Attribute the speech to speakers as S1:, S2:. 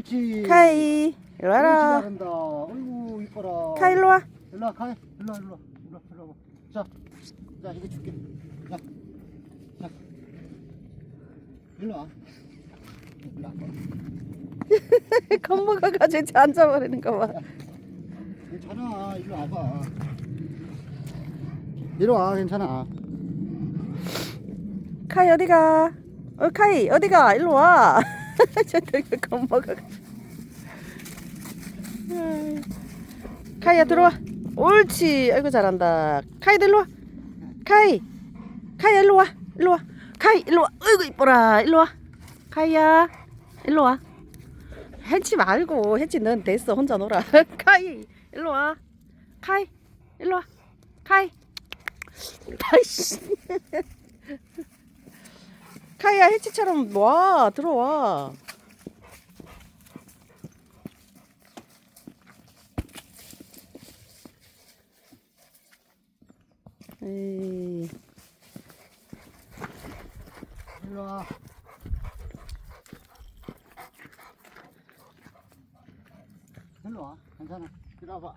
S1: 옳지.
S2: 카이 이리 와라
S1: 잘한다. 어이구 이뻐라.
S2: 카이 일로 와
S1: 일로 와 카이. 일로 와 일로 와 일로 와 일로 와. 자, 자 이거 줄게. 자, 자. 일로 와. 일로 와.
S2: 겁먹어 가지고 앉아버리는 거 봐
S1: 괜찮아. 일로 와봐. 이리 와 괜찮아.
S2: 카이 어디가 어 카이 어디가 일로 와 저 되게 겁먹어. 카이야 들어와. 옳지. 아이고 잘한다. 카이 일로 와. 카이. 카이 일로 와. 일로 와. 카이 일로 와. 아이고 이뻐라. 일로 와. 카이야 일로 와. 해치 말고. 해치 넌 됐어. 혼자 놀아. 카이 일로 와. 카이 일로 와. 카이. 아이씨 카이야 해치처럼 와 들어와 에이,
S1: 일로 와. 일로 와. 괜찮아. 이리 와봐.